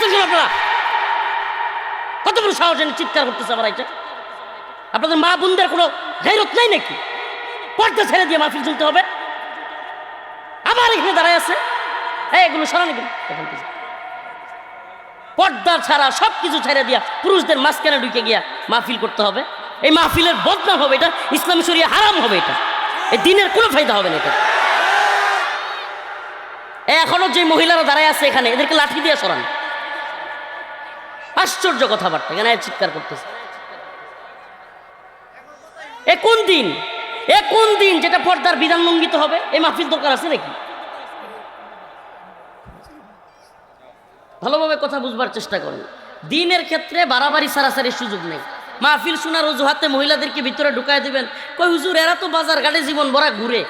কেন আপনারা? কত চিৎকার করতেছে আমার এটা আপনাদের মা বোনদের কোনো গাইরত নাই নাকি? পর্দা ছেড়ে দিয়ে মাহফিল চলতে হবে। আবার এখানে দাঁড়ায় আছে। এই, এগুলো সরান পর্দা ছাড়া সব কিছু ছেড়ে দিয়া পুরুষদের মাঝখানে ঢুকে গিয়া মাহফিল করতে হবে। এই মাহফিলের বদনাম হবে এটা, ইসলামী শরিয়া হারাম হবে এটা। এই দিনের কোনো ফায়দা হবে না এটা। এখনও যে মহিলারা দাঁড়ায় আছে এখানে, এদেরকে লাঠি দিয়ে সরান। আশ্চর্য কথাবার্তা, এখানে চিৎকার করতেছে। এ কোন দিন? এ কোন দিন যেটা পর্দার বিধান লঙ্ঘিত হবে? এই মাহফিল দরকার আছে নাকি? ভালোভাবে কথা বুঝবার চেষ্টা করুন। দিনের ক্ষেত্রে বাড়াবাড়ি সারাসারির সুযোগ নেই। মাহফিল শোনার অজুহাতে মহিলাদেরকে ভিতরে ঢুকায় দিবেন। কই হুজুর, এরা তো বাজার ঘাটে জীবন ভরা ঘুরে।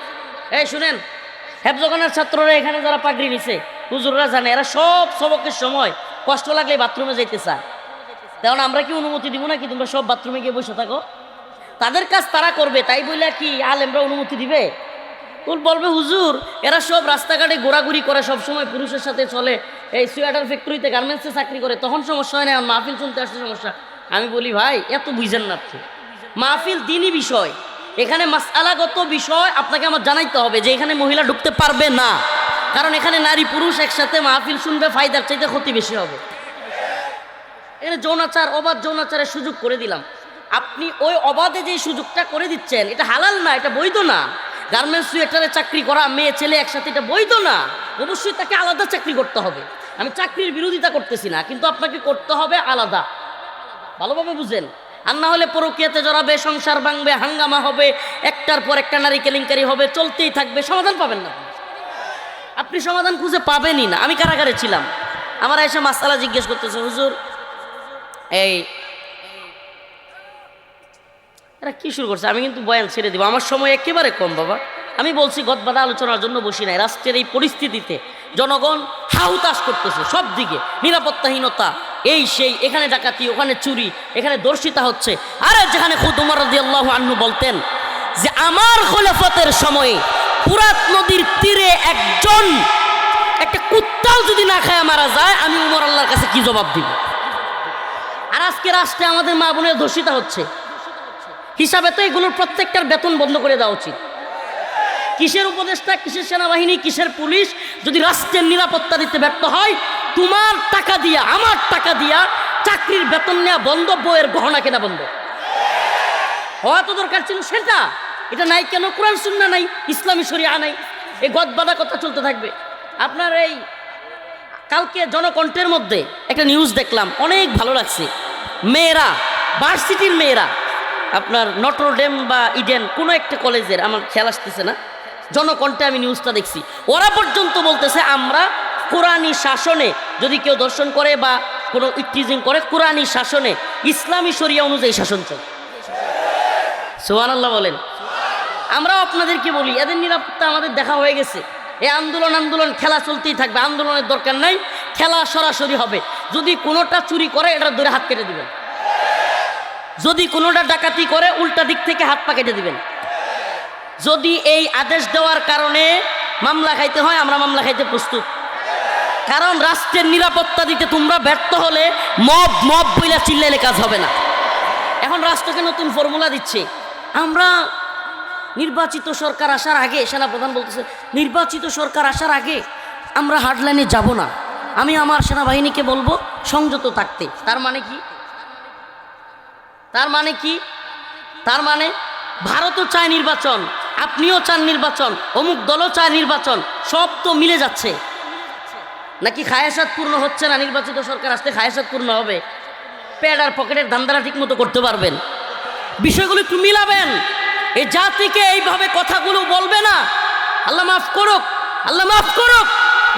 এই শুনেন হেফজগানের ছাত্ররা এখানে যারা পাগড়ি নিছে, হুজুররা জানে, এরা সব সবকের সময় কষ্ট লাগলে বাথরুমে যাইতে চায়। তেমন আমরা কি অনুমতি দিব না কি তোমরা সব বাথরুমে গিয়ে বসে থাকো। তাদের কাজ তারা করবে, তাই বলে কি আলেমরা অনুমতি দিবে? বলবে, হুজুর, এরা সব রাস্তাঘাটে ঘোরাঘুরি করে সব সময় পুরুষের সাথে চলে। এই সোয়েটার ফ্যাক্টরিতে গার্মেন্টসে চাকরি করে, তখন সমস্যা হয় না মাহফিল শুনতে আসতে সমস্যা। আমি বলি, ভাই, এত বুঝেন না আপনি। মাহফিল দিনই বিষয়। এখানে মাসালাগত বিষয় আপনাকে আমার জানাইতে হবে যে এখানে মহিলা ঢুকতে পারবে না। কারণ এখানে নারী পুরুষ একসাথে মাহফিল শুনবে, ফায়দার চাইতে ক্ষতি বেশি হবে। এখানে যৌনাচার, অবাধ যৌনাচারের সুযোগ করে দিলাম। আপনি ওই অবাধে যে সুযোগটা করে দিচ্ছেন, এটা হালাল না, এটা বৈধ না। গার্মেন্টস সুয়েটারে চাকরি করা, মেয়ে, ছেলে একসাথে, এটা বৈধ না। অবশ্যই তাকে আলাদা চাকরি করতে হবে। আমি চাকরির বিরোধিতা করতেছি না, কিন্তু আপনাকে করতে হবে আলাদা। ভালোভাবে বুঝেন। আর না হলে পরকীয়াতে জড়াবে, সংসার ভাঙবে, হাঙ্গামা হবে, একটার পর একটা নারী কেলেঙ্কারি হবে, চলতেই থাকবে, সমাধান পাবেন না আপনি। সমাধান খুঁজে পাবেনই না। আমি কারাগারে ছিলাম। আমার এসে মাসালা জিজ্ঞেস করতেছে, হুজুর, এই, এরা কি শুরু করছে? আমি কিন্তু বয়ান ছেড়ে দিব। আমার সময় একেবারে কম, বাবা। আমি বলছি, গদবাদা আলোচনার জন্য বসি নাই। রাষ্ট্রের এই পরিস্থিতিতে জনগণ হাহুতাশ করতেছে সব দিকে। নিরাপত্তাহীনতা, এই সেই, এখানে ডাকাতি, ওখানে চুরি, এখানে দর্শিতা হচ্ছে। আরে যেখানে খুদ উমর রাদিয়াল্লাহু আনহু বলতেন যে, আমার খোলাফতের সময়ে পুরাত নদীর তীরে একজন, একটা কুত্তাও যদি না খায় মারা যায়, আমি উমর আল্লাহর কাছে কি জবাব দিব? আর আজকে রাষ্ট্রে আমাদের মা বোনের ধর্ষিতা হচ্ছে। হিসাবে তো এগুলোর প্রত্যেকটার বেতন বন্ধ করে দেওয়া উচিত। কিসের উপদেষ্টা, কিসের সেনাবাহিনী, কিসের পুলিশ যদি রাষ্ট্রের নিরাপত্তা দিতে ব্যর্থ হয়, তোমার টাকা দিয়া, আমার টাকা দিয়া চাকরির বেতন নেওয়া বন্ধ বইয়ের গহনা কেনা বন্ধ। হওয়া তো দরকার ছিল সেটা। এটা নাই কেন? কোরআন সুন্না নাই, ইসলামী শরিয়া নাই। এই গদবাদা কথা চলতে থাকবে। আপনার এই কালকে জনকণ্ঠের মধ্যে একটা নিউজ দেখলাম, অনেক ভালো লাগছে। মেয়েরা ভার্সিটির মেয়েরা, আপনার নটরডেম বা ইডেন কোনো একটা কলেজের আমার খেয়াল আসতেছে না, জনকণ্ঠে আমি নিউজটা দেখছি। ওরা পর্যন্ত বলতেছে, আমরা কোরআনী শাসনে, যদি কেউ দর্শন করে বা কোনো ইটিজিং করে কোরআনী শাসনে, ইসলামী শরিয়া অনুযায়ী শাসন চলে সোহান আল্লাহ বলেন। আমরাও আপনাদেরকে বলি, এদের নিরাপত্তা আমাদের দেখা হয়ে গেছে। এই আন্দোলন আন্দোলন, খেলা চলতেই থাকবে, আন্দোলনের দরকার নাই, খেলা সরাসরি হবে। যদি কোনোটা চুরি করে, এটা ধরে হাত কেটে দিবেন। যদি কোনোটা ডাকাতি করে, উল্টা দিক থেকে হাত পা কেটে দিবেন। যদি এই আদেশ দেওয়ার কারণে মামলা খাইতে হয়, আমরা মামলা খাইতে প্রস্তুত। কারণ রাষ্ট্রের নিরাপত্তা দিতে তোমরা ব্যর্থ হলে মব মব বইলা চিল্লাইলে কাজ হবে না। এখন রাষ্ট্রকে নতুন ফর্মুলা দিচ্ছে। আমরা নির্বাচিত সরকার আসার আগে, সেনাপ্রধান বলতেছে, নির্বাচিত সরকার আসার আগে আমরা হার্ডলাইনে যাব না। আমি আমার সেনাবাহিনীকে বলব, সংযত থাকতে। তার মানে কি? তার মানে কি? তার মানে ভারতও চায় নির্বাচন, আপনিও চান নির্বাচন, অমুক দলও চায় নির্বাচন, সব তো মিলে যাচ্ছে। নাকি খায়াসাত পূর্ণ হচ্ছে না? নির্বাচিত সরকার আসতে খায়াসাত পূর্ণ হবে। প্যাড আর পকেটের ধান্দারা ঠিক মতো করতে পারবেন। বিষয়গুলো একটু মিলাবেন। এই জাতিকে এইভাবে কথাগুলো বলবে না। আল্লাহ মাফ করুক, আল্লাহ মাফ করুক।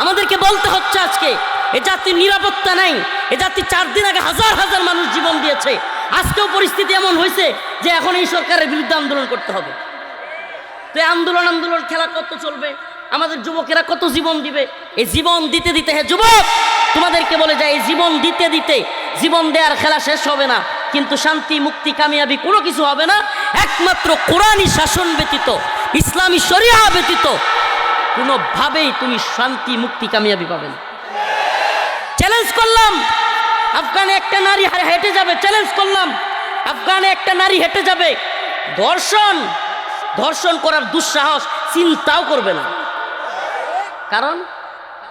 আমাদেরকে বলতে হচ্ছে আজকে, এ জাতির নিরাপত্তা নেই, এ জাতি চার দিন আগে হাজার হাজার মানুষ জীবন দিয়েছে। আজকেও পরিস্থিতি এমন হয়েছে যে এখন এই সরকারের বিরুদ্ধে আন্দোলন করতে হবে। তো আন্দোলন আন্দোলন খেলা কত চলবে? আমাদের যুবকেরা কত জীবন দিবে? এই জীবন দিতে দিতে হ্যাঁ যুবক, তোমাদেরকে বলে যায়, এই জীবন দিতে দিতে জীবন দেওয়ার খেলা শেষ হবে না। কিন্তু শান্তি, মুক্তি, কামিয়াবি কোনো কিছু হবে না। একমাত্র কোরআনই শাসন ব্যতীত, ইসলামী শরিয়া ব্যতীত, কোনোভাবেই তুমি শান্তি, মুক্তি, কামিয়াবি পাবে না। চ্যালেঞ্জ করলাম, আফগানে একটা নারী হেঁটে যাবে চ্যালেঞ্জ করলাম, আফগানে একটা নারী হেঁটে যাবে। ধর্ষণ ধর্ষণ করার দুঃসাহস চিন্তাও করবে না। কারণ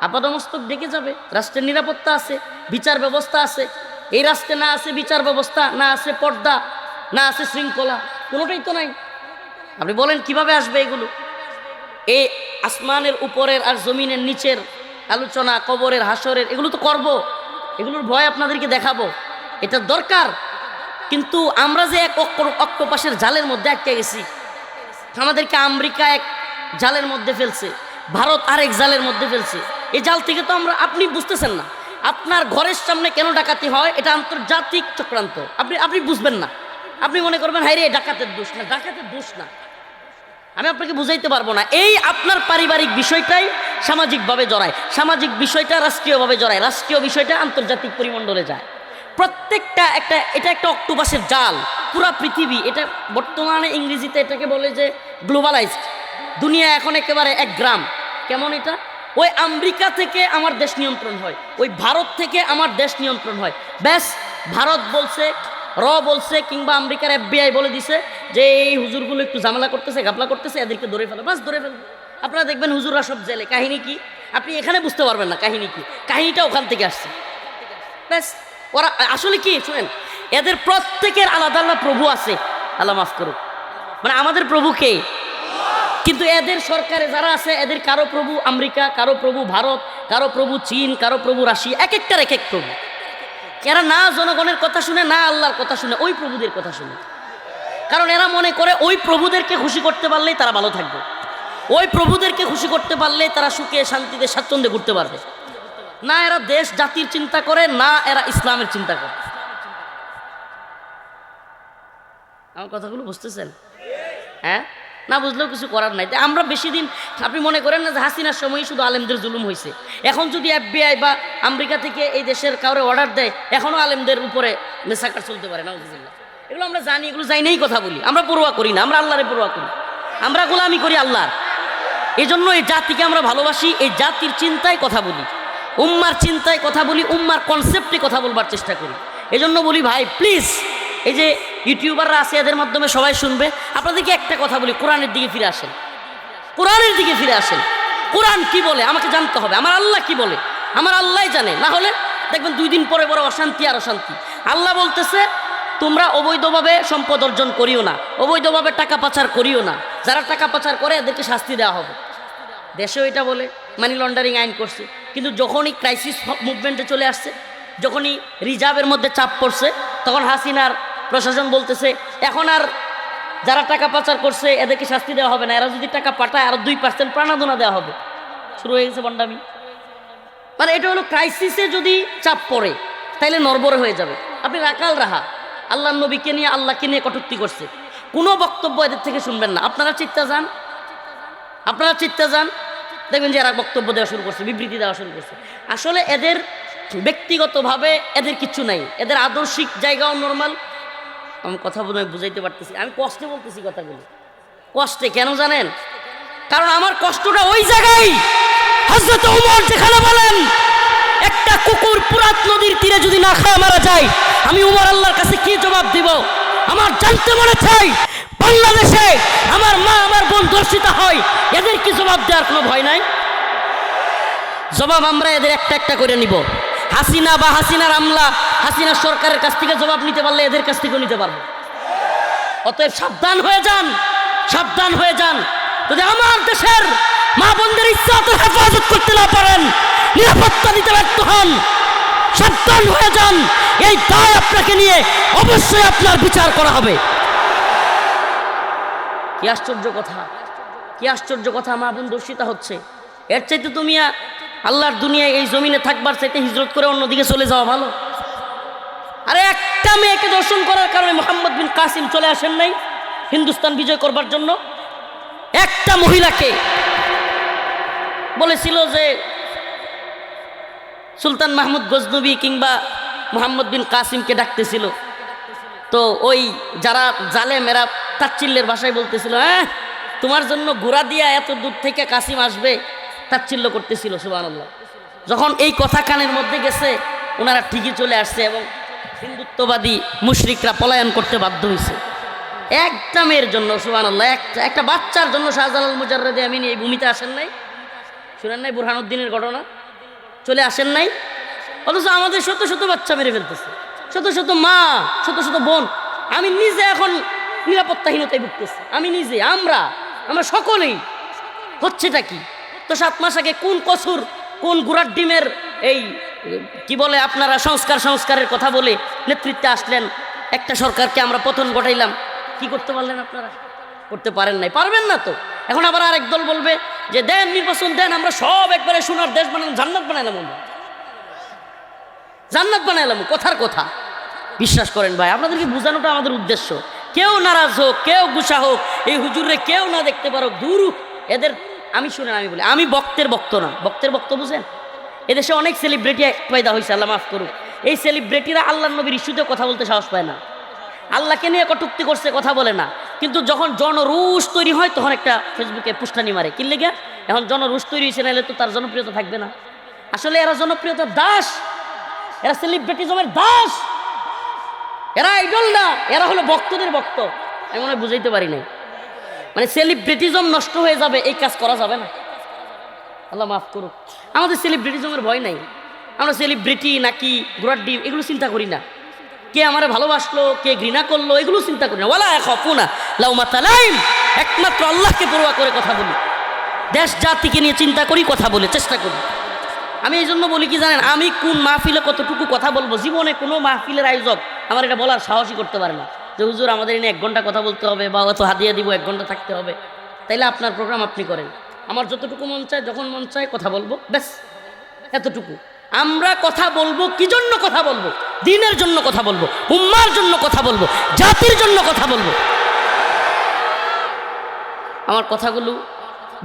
আপাদমস্তক ডেকে যাবে, রাষ্ট্রের নিরাপত্তা আছে, বিচার ব্যবস্থা আছে। এই রাষ্ট্রে না আছে বিচার ব্যবস্থা, না আছে পর্দা, না আছে শৃঙ্খলা। কোনোটাই তো নাই। আপনি বলেন, কীভাবে আসবে এগুলো? এই আসমানের উপরের আর জমিনের নিচের আলোচনা, কবরের, হাসরের, এগুলো তো করব। এগুলোর ভয় আপনাদেরকে দেখাবো। এটা দরকার। কিন্তু আমরা যে এক অক্টোপাসের জালের মধ্যে আটকে গেছি, আমাদেরকে আমেরিকা এক জালের মধ্যে ফেলছে, ভারত আরেক জালের মধ্যে ফেলছে। এই জাল থেকে তো আমরা, আপনি বুঝতেছেন না। আপনার ঘরের সামনে কেন ডাকাতি হয়, এটা আন্তর্জাতিক চক্রান্ত। আপনি আপনি বুঝবেন না। আপনি মনে করবেন হাই রে, ডাকাতের দোষ না, ডাকাতের দোষ না। আমি আপনাকে বুঝাইতে পারব না। এই আপনার পারিবারিক বিষয়টাই সামাজিকভাবে জড়ায়। সামাজিক বিষয়টা রাষ্ট্রীয়ভাবে জড়ায়। রাষ্ট্রীয় বিষয়টা আন্তর্জাতিক পরিমণ্ডলে যায়। প্রত্যেকটা একটা, এটা একটা অক্টোপাসের জাল। পুরা পৃথিবী, এটা বর্তমানে ইংরেজিতে এটাকে বলে যে গ্লোবালাইজড। দুনিয়া এখন একেবারে এক গ্রাম। কেমন এটা? ওই আমেরিকা থেকে আমার দেশ নিয়ন্ত্রণ হয়। ওই ভারত থেকে আমার দেশ নিয়ন্ত্রণ হয়। ব্যাস, ভারত বলছে র বলছে কিংবা আমেরিকার এফবিআই বলে দিছে যে এই হুজুরগুলো একটু ঝামেলা করতেছে গাবলা করতেছে, এদেরকে ধরে ফেলে। বাস ধরে ফেলবে আপনারা দেখবেন হুজুররা সব জেলে। কাহিনী কি? আপনি এখানে বুঝতে পারবেন না কাহিনী কি। কাহিনীটা ওখান থেকে আসছে। ব্যাস, ওরা, আসলে কি? শুনেন, এদের প্রত্যেকের আলাদা আলাদা প্রভু আছে। আল্লাহ মাফ করুক। মানে আমাদের প্রভু কে? কিন্তু এদের সরকারে যারা আছে, এদের কারও প্রভু আমেরিকা, কারও প্রভু ভারত, কারও প্রভু চীন, কারও প্রভু রাশিয়া এক একটার এক এক প্রভু। এরা না, জনগণের কথা শুনে, না আল্লাহর কথা শুনে, ওই প্রভুদের কথা শুনে। কারণ এরা মনে করে ওই প্রভুদেরকে খুশি করতে পারলেই তারা ভালো থাকবে। ওই প্রভুদেরকে খুশি করতে পারলেই তারা সুখে, শান্তিতে, স্বাচ্ছন্দ্যে ঘুরতে পারবে। না এরা দেশ, জাতির চিন্তা করে, না এরা ইসলামের চিন্তা করে। আমার কথাগুলো বুঝতেছেন? হ্যাঁ? না বুঝলেও কিছু করার নাই। আমরা বেশি দিন, আপনি মনে করেন না যে হাসিনার সময়ই শুধু আলেমদের জুলুম হয়েছে এখন যদি এফবিআই বা আমেরিকা থেকে এই দেশের কাউরে অর্ডার দেয় এখনও আলেমদের উপরে মেসাকার চলতে পারে না এগুলো আমরা জানি, এগুলো যাই নাই কথা বলি। আমরা পড়ুয়া করি না, আমরা আল্লাহরে পড়ুয়া করি। আমরা গোলামি করি আল্লাহর। এই জন্য এই জাতিকে আমরা ভালোবাসি, এই জাতির চিন্তায় কথা বলি। উম্মার চিন্তায় কথা বলি, উম্মার কনসেপ্টে কথা বলবার চেষ্টা করি। এই জন্য বলি ভাই প্লিজ এই যে ইউটিউবাররা আছে, এদের মাধ্যমে সবাই শুনবে। আপনাদেরকে একটা কথা বলি, কোরআনের দিকে ফিরে আসেন। কোরআনের দিকে ফিরে আসেন। কোরআন কি বলে? আমাকে জানতে হবে। আমার আল্লাহ কি বলে? আমার আল্লাহ জানে। না হলে দেখবেন দুই দিন পরে পরে অশান্তি আর অশান্তি। আল্লাহ বলতেছে, তোমরা অবৈধভাবে সম্পদ অর্জন করিও না। অবৈধভাবে টাকা পাচার করিও না। যারা টাকা পাচার করে, এদেরকে শাস্তি দেওয়া হবে। দেশেও এটা বলে মানি লন্ডারিং আইন করছে। কিন্তু যখনই ক্রাইসিস মুভমেন্টে চলে আসছে, যখনই রিজার্ভের মধ্যে চাপ পড়ছে, তখন হাসিনার প্রশাসন বলতেছে, এখন আর যারা টাকা পাচার করছে, এদেরকে শাস্তি দেওয়া হবে না। এরা যদি টাকা পাঠায়, আর দুই পার্সেন্ট প্রাণাদনা দেওয়া হবে। শুরু হয়ে গেছে বন্ডামি। মানে এটা হলো ক্রাইসিসে যদি চাপ পড়ে, তাইলে নরবরে হয়ে যাবে। আপনি রাকাল রাহা আল্লাহ নবীকে নিয়ে আল্লাহকে নিয়ে কটূক্তি করছে। কোনো বক্তব্য এদের থেকে শুনবেন না। আপনারা চিত্তা যান। আপনারা চিত্তে যান। দেখবেন যে এরা বক্তব্য দেওয়া শুরু করছে, বিবৃতি দেওয়া শুরু করছে। আসলে এদের ব্যক্তিগতভাবে এদের কিচ্ছু নাই। এদের আদর্শিক জায়গাও নর্মাল আমি কথা বলে বুঝাইতে পারতেছি আমি কষ্টে বলতেছি কথাগুলো। কষ্টে কেন জানেন? কারণ আমার কষ্টটা ওই জায়গায়। যেখানে বলেন, একটা কুকুর পুরাত নদীর তীরে যদি না খায় মারা যায়, আমি উমর আল্লাহর কাছে কি জবাব দিব? আমার জানতে মনে চাই, বাংলাদেশে আমার মা, আমার বোন দর্শিতা হয়, এদের কি জবাব দেওয়ার কোনো ভয় নাই? জবাব আমরা এদের একটা একটা করে নিব। হাসিনা বা হাসিনার আমলা, হাসিনা সরকারের কাছ থেকে জবাব নিতে পারলে এদের কাছ থেকেও নিতে পারব। অতএব সাবধান হয়ে যান, সাবধান হয়ে যান। যদি আমার দেশের মা বোনদের ইচ্ছাত হেফাজত করতে না পারেন, নিরাপত্তা দিতে ব্যর্থ হন, সাবধান হয়ে যান। এই দায় আপনাকে নিয়ে অবশ্যই আপনার বিচার করা হবে। কি আশ্চর্য কথা, কি আশ্চর্য কথা মা বোন দর্শিতা হচ্ছে। এর চাইতে তুমি আল্লাহর দুনিয়ায় এই জমিনে থাকবার চাইতে হিজরত করে অন্যদিকে চলে যাওয়া ভালো। আরে একটা মেয়েকে দর্শন করার কারণে মোহাম্মদ বিন কাসিম চলে আসেন নাই হিন্দুস্তান বিজয় করবার জন্য। একটা মহিলাকে বলেছিল যে সুলতান মাহমুদ গজনবী কিংবা মোহাম্মদ বিন কাসিমকে ডাকতেছিল। তো ওই যারা জালেম এরা তাচ্ছিল্যের ভাষায় বলতেছিল হ্যাঁ তোমার জন্য ঘোড়া দিয়া এত দূর থেকে কাসিম আসবে তাচ্ছিল্য করতেছিল সুবাহ যখন এই কথা কানের মধ্যে গেছে, ওনারা ঠিকই চলে আসছে এবং হিন্দুত্ববাদী মুশরিকরা পলায়ন করতে বাধ্য হয়েছে একটা মেয়ের জন্য সুবান আল্লাহ একটা একটা বাচ্চার জন্য শাহজালাল মুজাররদে আমিন এই ভূমিতে আসেন নাই। শুনেন নাই বুরহানুদ্দিনের ঘটনা? চলে আসেন নাই? অথচ আমাদের শত শত বাচ্চা মেরে ফেলতেছে। শত শত মা, শত শত বোন। আমি নিজে এখন নিরাপত্তাহীনতায় ভুগতেছি। আমি নিজে, আমরা আমরা সকলেই। হচ্ছেটা কি? তো সাত মাস আগে কোন কসুর, কোন গুড়ার ডিমের এই, কি বলে আপনারা, সংস্কার, সংস্কারের কথা বলে নেতৃত্বে আসলেন? একটা সরকারকে আমরা পতন ঘটাইলাম। কি করতে পারলেন আপনারা? করতে পারেন নাই। পারবেন না তো। এখন আবার আরেক দল বলবে যে, দেন নির্বাচন, দেন, আমরা সব একবারে সোনার দেশ বানালাম জান্নাত বানাইলাম জান্নাত বানাইলাম কথার কথা। বিশ্বাস করেন ভাই, আপনাদেরকে বোঝানোটা আমাদের উদ্দেশ্য। কেউ নারাজ হোক, কেউ গুসা হোক, এই হুজুরে কেউ না দেখতে পারো দূর এদের আমি শুনেন আমি বলি, আমি বক্তের বক্ত না। বক্তের বক্ত বুঝেন? এদেশে অনেক সেলিব্রিটি পয়দা হয়েছে আল্লাহ মাফ করুক। এই সেলিব্রিটিরা আল্লাহ নবীর ইস্যুতে কথা বলতে সাহস পায় না। আল্লাহকে নিয়ে কটুক্তি করছে, কথা বলে না। কিন্তু যখন জনরুষ তৈরি হয়, তখন একটা ফেসবুকে পুষ্টানি মারে। কিনলে লেগে? এখন জনরুষ তৈরি হয়েছে, নাহলে তো তার জনপ্রিয়তা থাকবে না। আসলে এরা জনপ্রিয়তার দাস। এরা সেলিব্রিটিজমের দাস। এরা আইডল না। এরা হলো ভক্তদের ভক্ত। আমি মনে বুঝাইতে পারি নাই। মানে সেলিব্রিটিজম নষ্ট হয়ে যাবে, এই কাজ করা যাবে না। আল্লাহ মাফ করুক। আমাদের সেলিব্রিটিজমের ভয় নাই। আমরা সেলিব্রিটি নাকি ডিম এগুলো চিন্তা করি না। কে আমারে ভালোবাসলো, কে ঘৃণা করল, এগুলো চিন্তা করি না। এক অপুনা লাউমা তালাইম একমাত্র আল্লাহকে পড়ুয়া করে কথা বলি। দেশ, জাতিকে নিয়ে চিন্তা করি, কথা বলে, চেষ্টা করি। আমি এই জন্য বলি কি জানেন, আমি কোন মাহফিলে কতটুকু কথা বলব, জীবনে কোনো মাহফিলের আয়োজক আমার এটা বলার সাহসই করতে পারে না। যে হুজুর, আমাদের এনে এক ঘণ্টা কথা বলতে হবে বা অত হাদিয়া দিব, এক ঘণ্টা থাকতে হবে। তাইলে আপনার প্রোগ্রাম আপনি করেন। আমার যতটুকু মন চায়, যখন মন চায় কথা বলব, ব্যাস, এতটুকু। আমরা কথা বলব কি জন্য কথা বলব? দিনের জন্য কথা বলব, উম্মার জন্য কথা বলব, জাতির জন্য কথা বলব। আমার কথাগুলো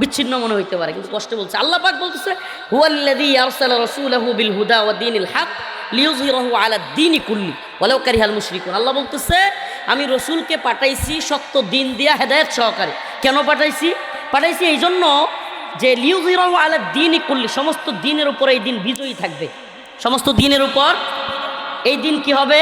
বিচ্ছিন্ন মনে হইতে পারে, কিন্তু কষ্ট বলছে। আল্লাহ পাক বলতেছে, হুয়াল্লাযী আরসালা রাসূলাহু বিল হুদা ওয়া দীনিল হক লিইয়ুযহিরাহু আলা দীনি কুল্লি ওয়ালাউ কারিহাল মুশরিকুন। আল্লাহ বলতেছে আমি রসুলকে পাঠাইছি সত্য দিন দিয়া হেদায়েত সহকারে। কেন পাঠাইছি? পাঠাইছি এই জন্য যে লিউজিরাহু আলা দীনি কুল্লি, সমস্ত দিনের উপর এই দিন বিজয়ী থাকবে। সমস্ত দিনের উপর। এই দিন কি হবে?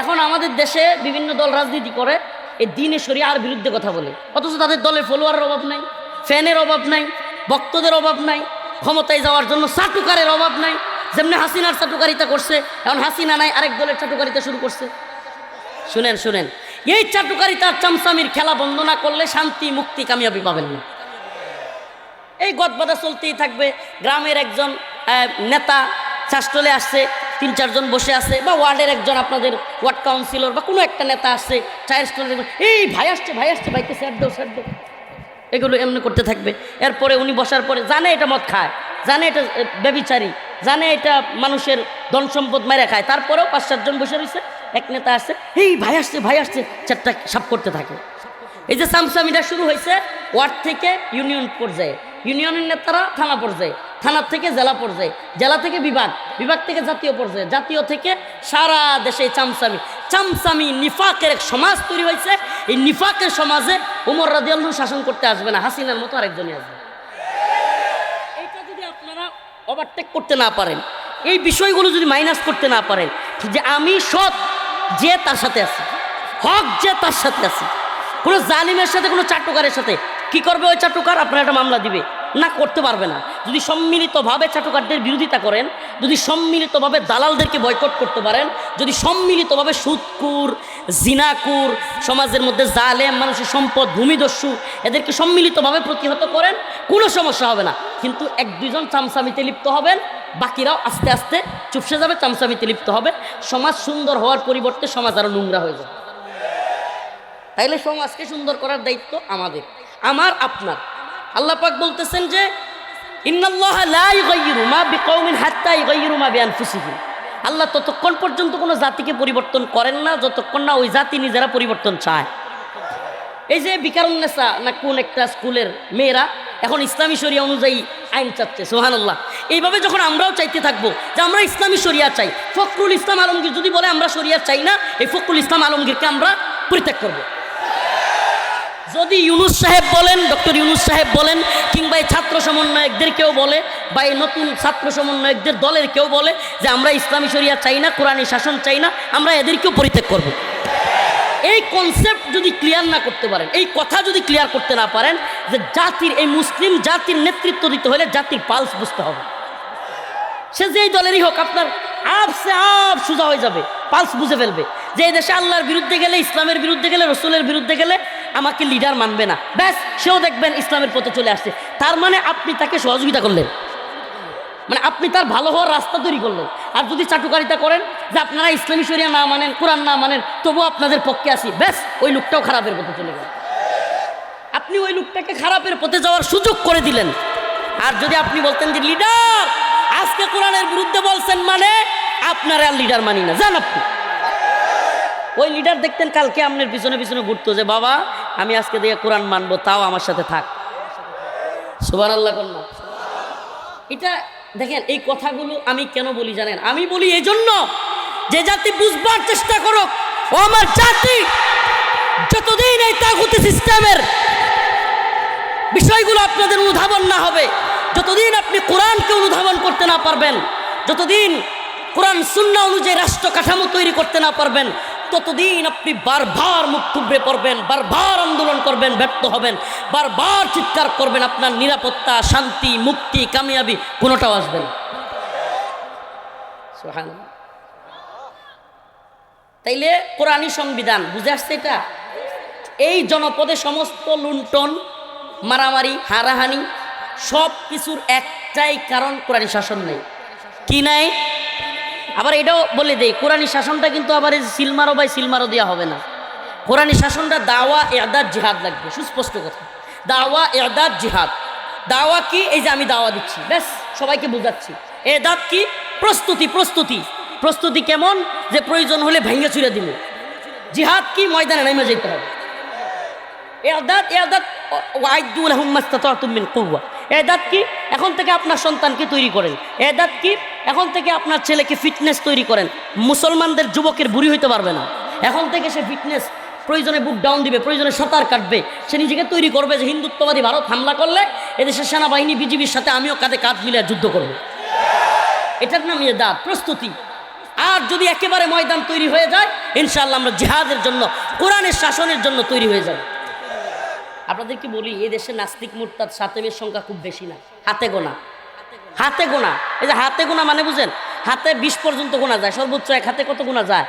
এখন আমাদের দেশে বিভিন্ন দল রাজনীতি করে, এই দিনে শরিয়ার বিরুদ্ধে কথা বলে। অথচ তাদের দলের ফলোয়ারের অভাব নাই ফ্যানের অভাব নাই, বক্তদের অভাব নাই, ক্ষমতায় যাওয়ার জন্য চাটুকারের অভাব নাই। যেমনি হাসিনার চাটুকারিতা করছে, এখন হাসিনা নাই, আরেক দলের চাটুকারিতা শুরু করছে। শুনেন শুনেন। এই চাটুকারিতার চামচামির খেলা বন্ধ না করলে শান্তি মুক্তি কামিয়াবি পাবেন না। এই গদবাদা চলতেই থাকবে। গ্রামের একজন নেতা শাসটলে আসছে তিন চারজন বসে আছে বা ওয়ার্ডের একজন আপনাদের ওয়ার্ড কাউন্সিলর বা কোনো একটা নেতা আসছে চায়ের স্টলে এই ভাই আসছে ভাই আসছে ভাইকে স্যার দেও স্যার দেও। এগুলো এমনি করতে থাকবে। এরপরে উনি বসার পরে জানে এটা মদ খায় জানে এটা এ, ব্যভিচারী জানে এটা মানুষের ধন সম্পদ মেরে খায়। তারপরেও পাঁচ চারজন বসে রয়েছে। এক নেতা আসছে এই ভাই আসছে ভাই আসছে। চারটা সাপ করতে থাকে। এই যে সামসামিটা শুরু হয়েছে, ওয়ার্ড থেকে ইউনিয়ন পর্যায়ে। ইউনিয়নের নেতারা থানা পর্যায়ে থানার থেকে জেলা পর্যায়ে, জেলা থেকে বিভাগ বিভাগ থেকে জাতীয় পর্যায়ে, জাতীয় থেকে সারা দেশে চামসামি। চামসামি নিফাকের এক সমাজ তৈরি হয়েছে। এই নিফাকের সমাজে উমর রাদিয়াল্লাহু শাসন করতে আসবে না, হাসিনার মতো আরেকজনই আসবে। এইটা যদি আপনারা ওভারটেক করতে না পারেন, এই বিষয়গুলো যদি মাইনাস করতে না পারেন, যে আমি সৎ যে তার সাথে আছে, হক যে তার সাথে আছে, কোনো জালিমের সাথে, কোনো চাটুকারের সাথে, কি করবে ওই চাটুকার? আপনার একটা মামলা দিবে। না, করতে পারবে না। যদি সম্মিলিতভাবে চাটুকারদের বিরোধিতা করেন, যদি সম্মিলিতভাবে দালালদেরকে বয়কট করতে পারেন, যদি সম্মিলিতভাবে সুদকুর জিনাকুর সমাজের মধ্যে জালেম, মানুষের সম্পদ, ভূমিদস্যু, এদেরকে সম্মিলিতভাবে প্রতিহত করেন, কোনো সমস্যা হবে না। কিন্তু এক দুইজন চামচামিতে লিপ্ত হবেন বাকিরাও আস্তে আস্তে চুপসে যাবে, চামচামিতে লিপ্ত হবে। সমাজ সুন্দর হওয়ার পরিবর্তে সমাজ আরও নোংরা হয়ে যাবে। তাইলে সমাজকে সুন্দর করার দায়িত্ব আমাদের, আমার, আপনার। আল্লাহ পাক বলতেছেন যে আল্লাহ ততক্ষণ পর্যন্ত কোনো জাতিকে পরিবর্তন করেন না, যতক্ষণ না ওই জাতি নিজেরা পরিবর্তন চায়। এই যে বিকারুন্নেসা না কোন একটা স্কুলের মেয়েরা, এখন ইসলামী শরিয়া অনুযায়ী আইন চাচ্ছে সোহানাল্লাহ এইভাবে যখন আমরাও চাইতে থাকব যে আমরা ইসলামী শরিয়া চাই, ফখরুল ইসলাম আলমগীর যদি বলে আমরা শরিয়া চাই না, এই ফখরুল ইসলাম আলমগীরকে আমরা পরিত্যাগ করব যদি ইউনুস সাহেব বলেন, ডক্টর ইউনুস সাহেব বলেন, কিংবা এই ছাত্র সমন্বয়কদের কেউ বলে, বা এই নতুন ছাত্র সমন্বয়কদের দলের কেউ বলে যে আমরা ইসলামী শরিয়া চাই না কোরআনী শাসন চাই না, আমরা এদেরকেও পরিত্যাগ করব। এই কনসেপ্ট যদি ক্লিয়ার না করতে পারেন, এই কথা যদি ক্লিয়ার করতে না পারেন, যে জাতির, এই মুসলিম জাতির নেতৃত্ব দিতে হলে জাতির পালস বুঝতে হবে। সে যেই দলেরই হোক, আপনার আপ সে আপ সোজা হয়ে যাবে পালস বুঝে ফেলবে। যে এই দেশে আল্লাহর বিরুদ্ধে গেলে, ইসলামের বিরুদ্ধে গেলে, রসুলের বিরুদ্ধে গেলে, আমাকে লিডার মানবে না। ব্যাস, সেও দেখবেন ইসলামের পথে চলে আসছে। তার মানে আপনি তাকে সহযোগিতা করলেন। মানে আপনি তার ভালো হওয়ার রাস্তা তৈরি করলেন। আর যদি চাটুকারিতা করেন যে আপনারা ইসলামী শরিয়া না মানেন, কোরআন না মানেন, তবুও আপনাদের পক্ষে আসি ব্যাস, ওই লোকটাও খারাপের পথে চলে গেল। আপনি ওই লোকটাকে খারাপের পথে যাওয়ার সুযোগ করে দিলেন। আর যদি আপনি বলতেন যে, লিডার, আজকে কোরআনের বিরুদ্ধে বলছেন মানে আপনার আর লিডার মানি না। জান আপনি। ওই লিডার দেখতেন কালকে আপনার পিছনে পিছনে ঘুরতো যে, বাবা, আমি আজকে দিয়ে কোরআন মানবো, তাও আমার সাথে থাক। সুবান আল্লাহ কন্যা এটা দেখেন, এই কথাগুলো আমি কেন বলি জানেন? আমি বলি এই জন্য যে জাতি বুঝবার চেষ্টা করো ও আমার জাতি যতদিন এই তাগুতি সিস্টেমের বিষয়গুলো আপনাদের অনুধাবন না হবে, যতদিন আপনি কোরআনকে অনুধাবন করতে না পারবেন, যতদিন কোরআন শূন্য অনুযায়ী রাষ্ট্র কাঠামো তৈরি করতে না পারবেন ততদিন আপনি বারবার মুখ থুবড়ে পড়বেন, বারবার আন্দোলন করবেন, ব্যর্থ হবেন, বারবার চিৎকার করবেন, আপনার নিরাপত্তা, শান্তি, মুক্তি, কামিয়াবি কোনোটাও আসবে না। সুবহানাল্লাহ। তাইলে কোরআনী সংবিধান, বুঝে আসছে এটা? এই জনপদে সমস্ত লুণ্ঠন, মারামারি, হারাহানি সব কিছুর একটাই কারণ কোরআনী শাসন নেই। কি নাই? আবার এটাও বলে দেই, কোরআনী শাসনটা কিন্তু আবার সিলমারো বাই সিলমারো দেওয়া হবে না। কোরআনী শাসনটা দাওয়া এদাদ জিহাদ লাগবে, সুস্পষ্ট কথা। দাওয়া এদাদ জিহাদ। দাওয়া কি? এই যে আমি দাওয়া দিচ্ছি, ব্যাস, সবাইকে বোঝাচ্ছি। এদাদ কি? প্রস্তুতি প্রস্তুতি। প্রস্তুতি কেমন? যে প্রয়োজন হলে ভেঙে চুরে দিব। জিহাদ কি? ময়দানে নেমে যেতে হবে। এদাত এদাত ওয়াইদুল আহম্মাস্তাতুম মিন কুওয়া। এদাত কি? এখন থেকে আপনার সন্তানকে তৈরি করেন? এদাত কি? এখন থেকে আপনার ছেলেকে ফিটনেস তৈরি করেন। মুসলমানদের যুবকের বুড়ি হইতে পারবে না। এখন থেকে সে ফিটনেস প্রয়োজনে বুক ডাউন দিবে, প্রয়োজনে সাঁতার কাটবে। সে নিজেকে তৈরি করবে যে হিন্দুত্ববাদী ভারত হামলা করলে এদেশের সেনাবাহিনী, বিজিবির সাথে আমিও কাঁধে কাঁধ মিলে যুদ্ধ করব। এটার নাম এদাত প্রস্তুতি। আর যদি একেবারে ময়দান তৈরি হয়ে যায়, ইনশাআল্লাহ আমরা জেহাদের জন্য, কোরআনের শাসনের জন্য তৈরি হয়ে যাবে। আপনাদেরকে বলি, এই দেশে নাস্তিক মুরতাদ সাতেমের সংখ্যা খুব বেশি না। হাতে গোনা। হাতে গোনা। এই যে হাতে গোনা মানে বুঝেন, হাতে বিশ পর্যন্ত গোনা যায়, সর্বোচ্চ এক হাতে কত গোনা যায়?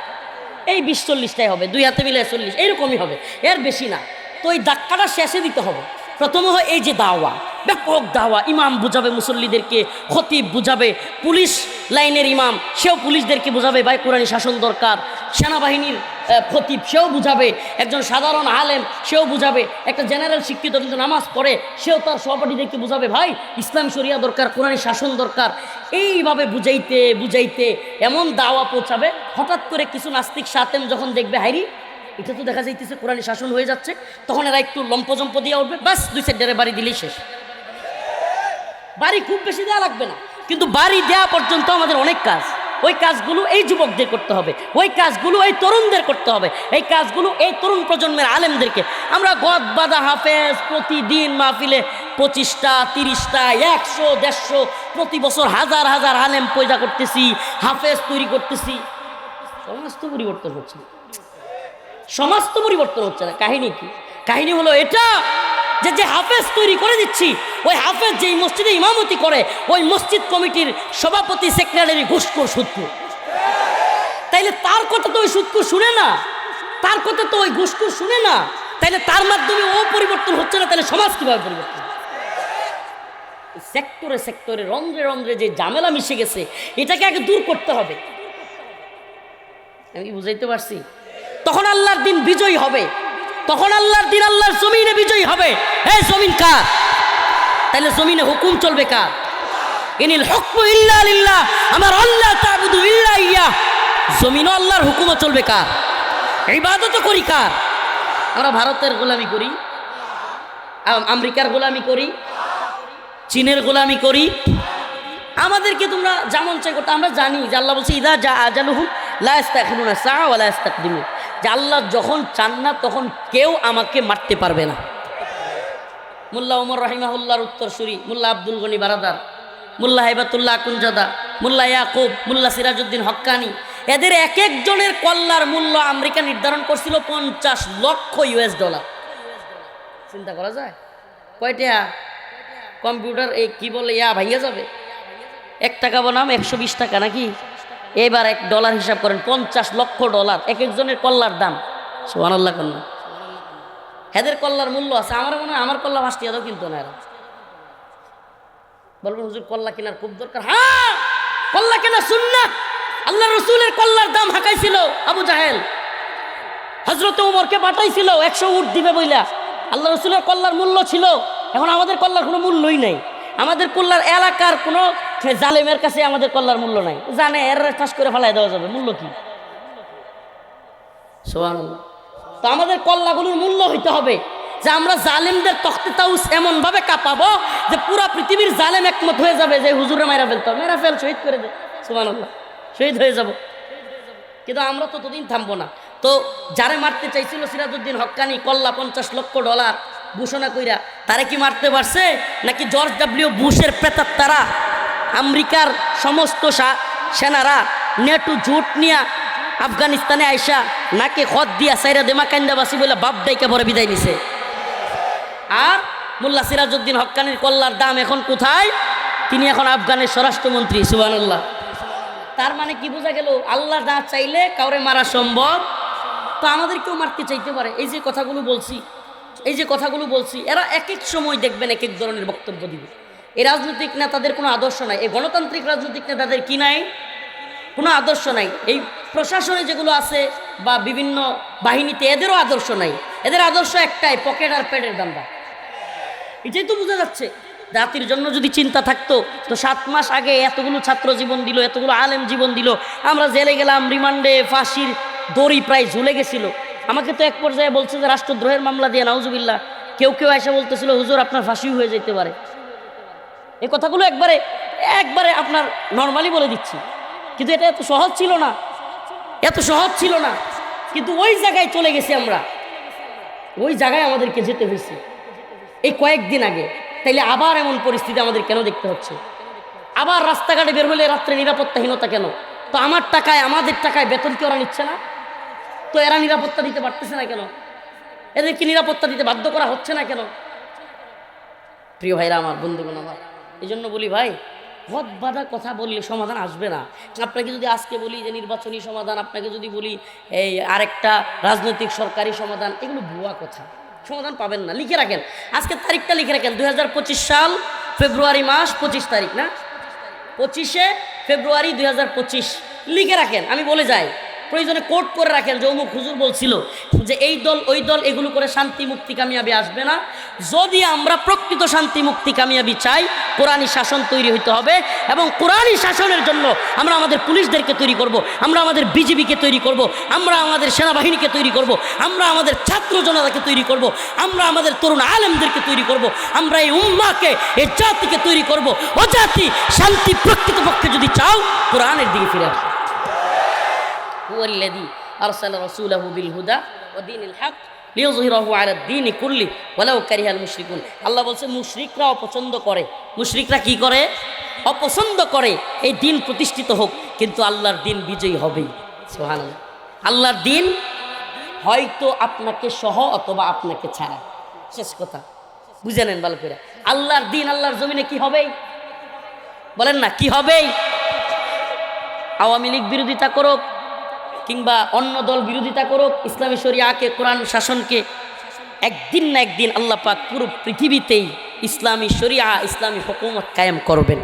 এই বিশ চল্লিশটাই হবে, দুই হাতে মিলে চল্লিশ, এইরকমই হবে, এর বেশি না। তো এই ধাক্কাটা শেষে দিতে হবে। প্রথম হয় এই যে দাওয়া, ব্যাপক দাওয়া। ইমাম বুঝাবে মুসল্লিদেরকে, খতিব বুঝাবে, পুলিশ লাইনের ইমাম, সেও পুলিশদেরকে বুঝাবে, ভাই কোরআনী শাসন দরকার। সেনাবাহিনীর খতিব, সেও বুঝাবে। একজন সাধারণ আলেম, সেও বুঝাবে। একটা জেনারেল শিক্ষিত কিন্তু নামাজ পড়ে, সেও তার সহপাঠীদেরকে বুঝাবে, ভাই, ইসলাম শরিয়া দরকার, কোরআনী শাসন দরকার। এইভাবে বুঝাইতে বুঝাইতে এমন দাওয়া পৌঁছাবে, হঠাৎ করে কিছু নাস্তিক সাতেম যখন দেখবে হাইরি এটা তো দেখা যাইতেছে কোরআনী শাসন হয়ে যাচ্ছে, তখন এরা একটু লম্পজম্প দিয়ে উঠবে ব্যাস দুই সাইডের বাড়ি দিলেই শেষ। বাড়ি খুব বেশি দেওয়া লাগবে না, কিন্তু বাড়ি দেওয়া পর্যন্ত আমাদের অনেক কাজ। ওই কাজগুলো এই যুবকদের করতে হবে, ওই কাজগুলো এই তরুণদের করতে হবে, এই কাজগুলো এই তরুণ প্রজন্মের আলেমদেরকে। আমরা গদ বাদা হাফেজ প্রতিদিন মাহফিলে পঁচিশটা, তিরিশটা, একশো, দেড়শো, প্রতি বছর হাজার হাজার আলেম পয়দা করতেছি, হাফেজ তৈরি করতেছি। সমাজ তো পরিবর্তন হচ্ছে। সমাজ তো পরিবর্তন হচ্ছে না। কাহিনী কি? কাহিনী হলো এটা যে যে হাফেজ তৈরি করে দিচ্ছি, ওই হাফেজ যেই মসজিদে ইমামতি করে, ওই মসজিদ কমিটির সভাপতি সেক্রেটারি ঘুষখোর সুৎকুর তাইলে তার কথা তো ওই সুৎকুর শুনে না। তার কথা তো ওই ঘুষখোর শুনে না। তাইলে তার মাধ্যমে ও পরিবর্তন হচ্ছে না তাহলে সমাজ কীভাবে পরিবর্তন? সেক্টরে সেক্টরে, রন্ধ্রে রন্ধ্রে যে ঝামেলা মিশে গেছে, এটাকে আগে দূর করতে হবে। আমি বুঝাইতে পারছি? তখন আল্লাহর দিন বিজয়ী হবে। তখন আল্লাহর দিন আল্লাহর জমিনে বিজয়ী হবে। এই জমিন কার? তাহলে জমিনে হুকুম চলবে কার? ইনিল হুকমু ইল্লা লিল্লাহ, আমার আল্লাহ তাবুদু ইল্লা ইয়া। জমিনও আল্লাহর হুকুমও চলবে কার? ইবাদত করি কার? আমরা ভারতের গোলামি করি আমেরিকার গোলামি করি, চীনের গোলামি করি। আমাদেরকে তোমরা যেমন চাই করতে, আমরা জানি যে আল্লাহ বলছে, ইদা যা আজালুহুম লাস্তাকুনা সা ওয়া লাস্তাকদিমু যে আল্লাহ যখন চান না, তখন কেউ আমাকে মারতে পারবে না। মোল্লা উমর রহিমাহুল্লার উত্তরসূরি, মোল্লা আব্দুল গনি বারাদার, মোল্লা হেবাতুল্লাহ আকুনজাদা মোল্লা ইয়াকুব, মোল্লা সিরাজউদ্দিন হক্কানি, এদের এক একজনের কল্লার মূল্য আমেরিকা নির্ধারণ করছিল পঞ্চাশ লক্ষ ইউএস ডলার। চিন্তা করা যায়? কয়টা কম্পিউটার, এই কি বলে, ইয়া ভাইয়া যাবে? এক টাকা বনাম, একশো বিশ টাকা নাকি? এবার এক ডলার হিসাব করেন, পঞ্চাশ লক্ষ ডলার, এক একজনের কল্লার দাম। সোহান আল্লাহ কন্যা। হেদের কল্লার মূল্য আছে, আমার মনে হয় আমার কল্লা ফাঁসটি এত কিনতো না এরা। বলবেন, হুজুর, কল্লা কেনার খুব দরকার। হ্যাঁ কল্লা কেনা শুন না আল্লাহ রসুলের কল্লার দাম হাঁকাইছিল আবু জাহেল। হজরত উমরকে পাঠাইছিল, একশো উঠ দিবে বইলা। আল্লাহ রসুলের কল্লার মূল্য ছিল, এখন আমাদের কল্লার কোনো মূল্যই নাই। আমাদের কল্লার এলাকার কোনো জালেমের কাছে আমাদের কল্লার মূল্য নাই। জানে, এর ঠাস করে ফেলাই দেওয়া যাবে। মূল্য কি? সুবহানাল্লাহ। তো আমাদের কল্লাগুলোর মূল্য হইতে হবে যে আমরা জালেমদের তখতে তাউস এমন ভাবে কাঁপাবো যে পুরা পৃথিবীর জালেম একমত হয়ে যাবে যে হুজুরে মেরা ফেলতে। হবে মেরা ফেল, শহীদ করে দে। সুবহানাল্লাহ। শহীদ হয়ে যাব। কিন্তু আমরা তো ততদিন থামবো না। তো যারে মারতে চাইছিল সিরাজউদ্দিন হক্কানি, কল্লা পঞ্চাশ লক্ষ ডলার ঘোষণা কইরা, তারে কি মারতে পারছে? নাকি জর্জ ডাব্লিউ বুশের পেতার তারা আমেরিকার সমস্ত সেনারা নেটু জুট নিয়া আফগানিস্তানে আইসা নাকি খত দিয়া সাইরা দেমা কান্দাবাসী বলে বাপ ডাইকা পরে বিদায় নিছে। আর মোল্লা সিরাজউদ্দিন হক্কানির কল্লার দাম এখন কোথায়? তিনি এখন আফগানের স্বরাষ্ট্রমন্ত্রী, সুবহানাল্লাহ। তার মানে কি বোঝা গেল, আল্লাহ না চাইলে কাউরে মারা সম্ভব। তো আমাদেরকেও মারতে চাইতে পারে, এই যে কথাগুলো বলছি। এই যে কথাগুলো বলছি, এরা এক এক সময় দেখবেন এক এক ধরনের বক্তব্য দিবে। এই রাজনৈতিক নেতাদের কোনো আদর্শ নাই, এই গণতান্ত্রিক রাজনৈতিক নেতাদের কি নাই? কোনো আদর্শ নাই। এই প্রশাসনে যেগুলো আছে বা বিভিন্ন বাহিনীতে এদেরও আদর্শ নাই। এদের আদর্শ একটাই, পকেট আর পেটের দান্দা। এটাই তো বোঝা যাচ্ছে। জাতির জন্য যদি চিন্তা থাকতো, তো সাত মাস আগে এতগুলো ছাত্র জীবন দিল, এতগুলো আলেম জীবন দিল। আমরা জেলে গেলাম, রিমান্ডে ফাঁসির দড়ি প্রায় ঝুলে গেছিল। আমাকে তো এক পর্যায়ে বলছে যে রাষ্ট্রদ্রোহের মামলা দিয়ে, নাউজুবিল্লাহ। কেউ কেউ এসে বলতেছিল, হুজুর, আপনার ফাঁসিও হয়ে যেতে পারে। এই কথাগুলো একবারে একবারে আপনার নর্মালি বলে দিচ্ছি। কিন্তু এটা এত সহজ ছিল না। এত সহজ ছিল না। কিন্তু ওই জায়গায় চলে গেছি আমরা। ওই জায়গায় আমাদেরকে যেতে হয়েছে। এই কয়েকদিন আগে। তাইলে আবার এমন পরিস্থিতি আমাদের কেন দেখতে হচ্ছে? আবার রাস্তাঘাটে বের হলে রাত্রে নিরাপত্তাহীনতা কেন? তো আমার টাকায়, আমাদের টাকায় বেতন কি ওরা নিচ্ছে না? তো এরা নিরাপত্তা দিতে পারতেছে না কেন? এদেরকে নিরাপত্তা দিতে বাধ্য করা হচ্ছে না কেন? প্রিয় ভাইরা আমার, বন্ধুগণ আমার এই জন্য বলি ভাই, হদ বাধা কথা বললে সমাধান আসবে না। আপনাকে যদি আজকে বলি যে নির্বাচনী সমাধান, আপনাকে যদি বলি এই আরেকটা রাজনৈতিক সরকারি সমাধান, এগুলো ভুয়া কথা। সমাধান পাবেন না, লিখে রাখেন। আজকে তারিখটা লিখে রাখেন দু হাজার পঁচিশ সাল, ফেব্রুয়ারি মাস, পঁচিশ তারিখ, না? পঁচিশে ফেব্রুয়ারি দু হাজার পঁচিশ, লিখে রাখেন, আমি বলে যাই। প্রয়োজনে কোট করে রাখেন যে অমুক হুজুর বলছিল যে, এই দল, ওই দল, এগুলো করে শান্তি মুক্তি কামিয়াবি আসবে না যদি আমরা প্রকৃত শান্তি মুক্তি কামিয়াবি চাই কোরআনী শাসন তৈরি হইতে হবে এবং কোরআনী শাসনের জন্য আমরা আমাদের পুলিশদেরকে তৈরি করব। আমরা আমাদের বিজিবিকে তৈরি করব। আমরা আমাদের সেনাবাহিনীকে তৈরি করব। আমরা আমাদের ছাত্র জনতাকে তৈরি করব। আমরা আমাদের তরুণ আলেমদেরকে তৈরি করব। আমরা এই উম্মাকে এই জাতিকে তৈরি করব। ও জাতি শান্তি প্রকৃতপক্ষে যদি চাও, কোরআনের দিকে ফিরে আসো هو الذي أرسل رسوله بالهدى ودين الحق লিয়জহিরাহু আলা দ্বীনি কুল্লি ওয়ালাউ কারিহাল মুশরিকুন আল্লাহ বলছে মুশরিকরা অপছন্দ করে মুশরিকরা কি করে অপছন্দ করে এই দিন প্রতিষ্ঠিত হোক কিন্তু আল্লাহর দিন বিজয়ী হবেই সুবহানাল্লাহ আল্লাহর দিন হয়তো আপনাকে সহ অথবা আপনাকে ছাড়া শেষ কথা বুঝে নেন ভালো করে আল্লাহর দিন আল্লাহর জমিনে কি হবেই বলেন না কি হবেই আওয়ামী লীগ বিরোধিতা করুক কিংবা অন্য দল বিরোধিতা করুক, ইসলামী শরিয়াকে, কোরআন শাসনকে, একদিন না একদিন আল্লাহ পাক পুরো পৃথিবীতেই ইসলামী শরিয়া, ইসলামী হকুমত কায়েম করবেন।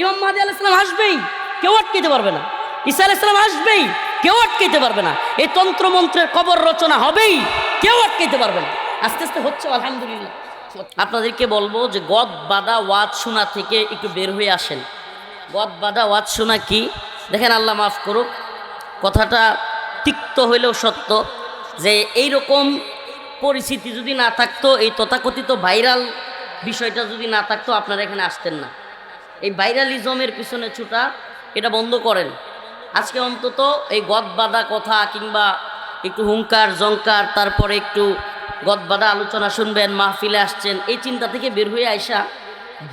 ইমাম মাহাদি আলাহ ইসলাম আসবেই কেউ আটকাইতে পারবে না। ঈসা আলাহ ইসলাম আসবেই কেউ আটকাইতে পারবে না। এই তন্ত্রমন্ত্রের কবর রচনা হবেই, কেউ আটকাইতে পারবে না। আস্তে আস্তে হচ্ছে, আলহামদুলিল্লাহ। আপনাদেরকে বলব যে গদ বাদা ওয়াজ শোনা থেকে একটু বের হয়ে আসেন। গদ বাদা ওয়াজ শোনা কি? দেখেন, আল্লাহ মাফ করুক কথাটা তিক্ত হইলেও সত্য যে এই রকম পরিস্থিতি যদি না থাকতো, এই তথাকথিত ভাইরাল বিষয়টা যদি না থাকতো, আপনারা এখানে আসতেন না। এই ভাইরালিজমের পিছনে ছুটা, এটা বন্ধ করেন। আজকে অন্তত এই গদ বাঁধা কথা কিংবা একটু হুঙ্কার জঙ্কার তারপরে একটু গদবাদা আলোচনা শুনবেন, মাহফিলে আসছেন, এই চিন্তা থেকে বের হয়ে আইসা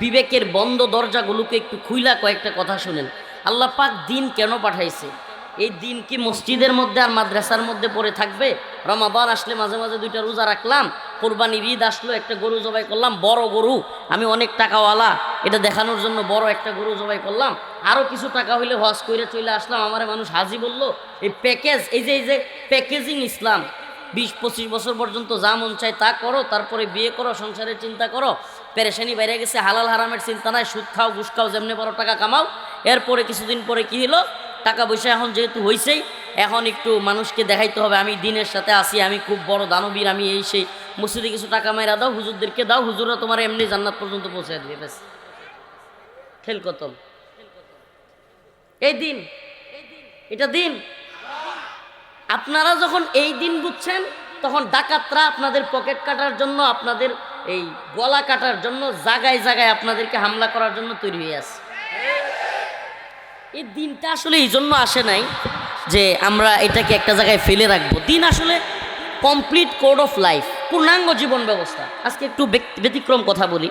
বিবেকের বন্ধ দরজাগুলোকে একটু খুইলা কয়েকটা কথা শুনেন। আল্লাহ পাক দিন কেন পাঠাইছে? এই দিন কি মসজিদের মধ্যে আর মাদ্রাসার মধ্যে পড়ে থাকবে? রমাদান আসলে মাঝে মাঝে দুইটা রোজা রাখলাম, কোরবানির ঈদ আসলো, একটা গরু জবাই করলাম, বড় গরু, আমি অনেক টাকাওয়ালা, এটা দেখানোর জন্য বড় একটা গরু জবাই করলাম আরও কিছু টাকা হইলে হজ করে চলে আসলাম, আমার মানুষ হাজি বলল, এই প্যাকেজ এই যে এই যে প্যাকেজিং ইসলাম, বিশ পঁচিশ বছর পর্যন্ত যা মন চায় তা করো, তারপরে বিয়ে করো, সংসারের চিন্তা করো, পেরেশানি বাইরে গেছে, হালাল হারামের চিন্তা নাই, সুদ খাও, ঘুষ খাও, যেমনি বড় টাকা কামাও, এরপরে কিছুদিন পরে কি হলো টাকা পয়সা এখন যেহেতু হয়েছেই এখন একটু মানুষকে দেখাইতে হবে, আমি দিনের সাথে আসি আমি খুব বড় দানবীর, আমি এই সেই মসজিদে কিছু টাকা মাইরা দাও, হুজুরদেরকে দাও, হুজুররা তোমার এমনি জান্নাত পর্যন্ত পৌঁছে দিবে, ব্যাস। খেল এই দিন, এটা দিন। আপনারা যখন এই দিন বুঝছেন, তখন ডাকাতরা আপনাদের পকেট কাটার জন্য, আপনাদের এই গলা কাটার জন্য জায়গায় জায়গায় আপনাদেরকে হামলা করার জন্য তৈরি হয়ে আছে। এই দিনটা আসলে এই জন্য আসে নাই যে আমরা এটাকে একটা জায়গায় ফেলে রাখব। দিন আসলে কমপ্লিট কোড অফ লাইফ পূর্ণাঙ্গ জীবন ব্যবস্থা। আজকে একটু ব্যতিক্রম কথা বলি।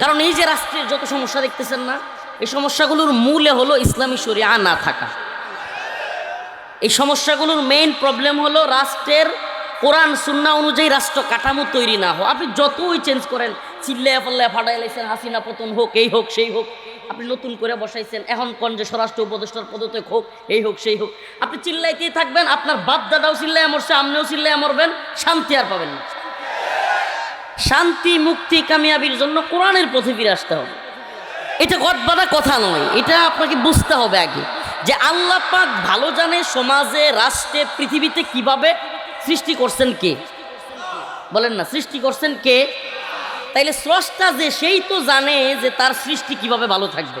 কারণ এই যে রাষ্ট্রের যত সমস্যা দেখতেছেন না, এই সমস্যাগুলোর মূলে হলো ইসলামী শরিয়া না থাকা। এই সমস্যাগুলোর মেইন প্রবলেম হলো রাষ্ট্রের কোরআন, সুন্না অনুযায়ী রাষ্ট্র কাঠামো তৈরি না হোক আপনি যতই চেঞ্জ করেন, চিল্লায় পাল্লায় ফাটাই লাইছেন হাসিনা পতন হোক, এই হোক, সেই হোক আপনি নতুন করে বসাইছেন। এখন কোন যে স্বরাষ্ট্র উপদেষ্টার পদত্যাগ হোক, এই হোক, সেই হোক। আপনি চিল্লাইতেই থাকবেন, আপনার বাপ দাদাও চিল্লায় মরছে আপনিও চিল্লায় মরবেন, শান্তি আর পাবেন না। শান্তি, মুক্তি, কামিয়াবির জন্য কোরআনের পথে ফিরে আসতে হবে। এটা গদবাদা কথা নয়, এটা আপনাকে বুঝতে হবে আগে যে আল্লাহ পাক ভালো জানে সমাজে, রাষ্ট্রে, পৃথিবীতে কীভাবে সৃষ্টি করছেন কে। বলেন না, সৃষ্টি করছেন কে? তাইলে স্রষ্টা যে সেই তো জানে যে তার সৃষ্টি কীভাবে ভালো থাকবে।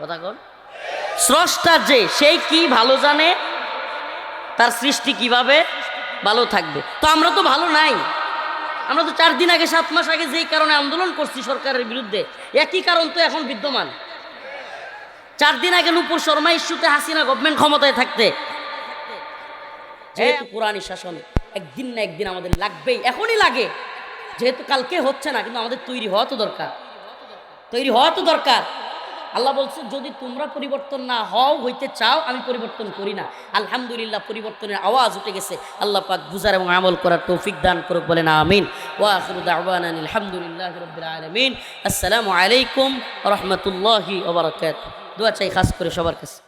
কথা কন। স্রষ্টা যে সেই কি ভালো জানে তার সৃষ্টি কীভাবে ভালো থাকবে। তো আমরা তো ভালো নাই। আমরা তো চার দিন আগে সাত মাস আগে যেই কারণে আন্দোলন করছি সরকারের বিরুদ্ধে একই কারণ তো এখন বিদ্যমান। চার দিন আগে নুপুর শর্মা ইস্যুতে হাসিনা গভর্নমেন্ট ক্ষমতায় থাকতে। যেহেতু কোরআনী শাসন একদিন না একদিন আমাদের লাগবেই এখনই লাগে। যেহেতু কালকে হচ্ছে না, কিন্তু আমাদের তৈরি হওয়া তো দরকার। তৈরি হওয়া তো দরকার। আল্লাহ বলছে, যদি তোমরা পরিবর্তন না হও, হইতে চাও, আমি পরিবর্তন করি না। আলহামদুলিল্লাহ, পরিবর্তনের আওয়াজ উঠে গেছে। আল্লাহ পাক বুঝার এবং আমল করার তৌফিক দান করুক, বলেন আমিন। আলহামদুলিল্লাহ আসসালামু আলাইকুম রাহমাতুল্লাহি ওয়া বারাকাতুহু। দোয়া চাই খাস করে সবার কাছে।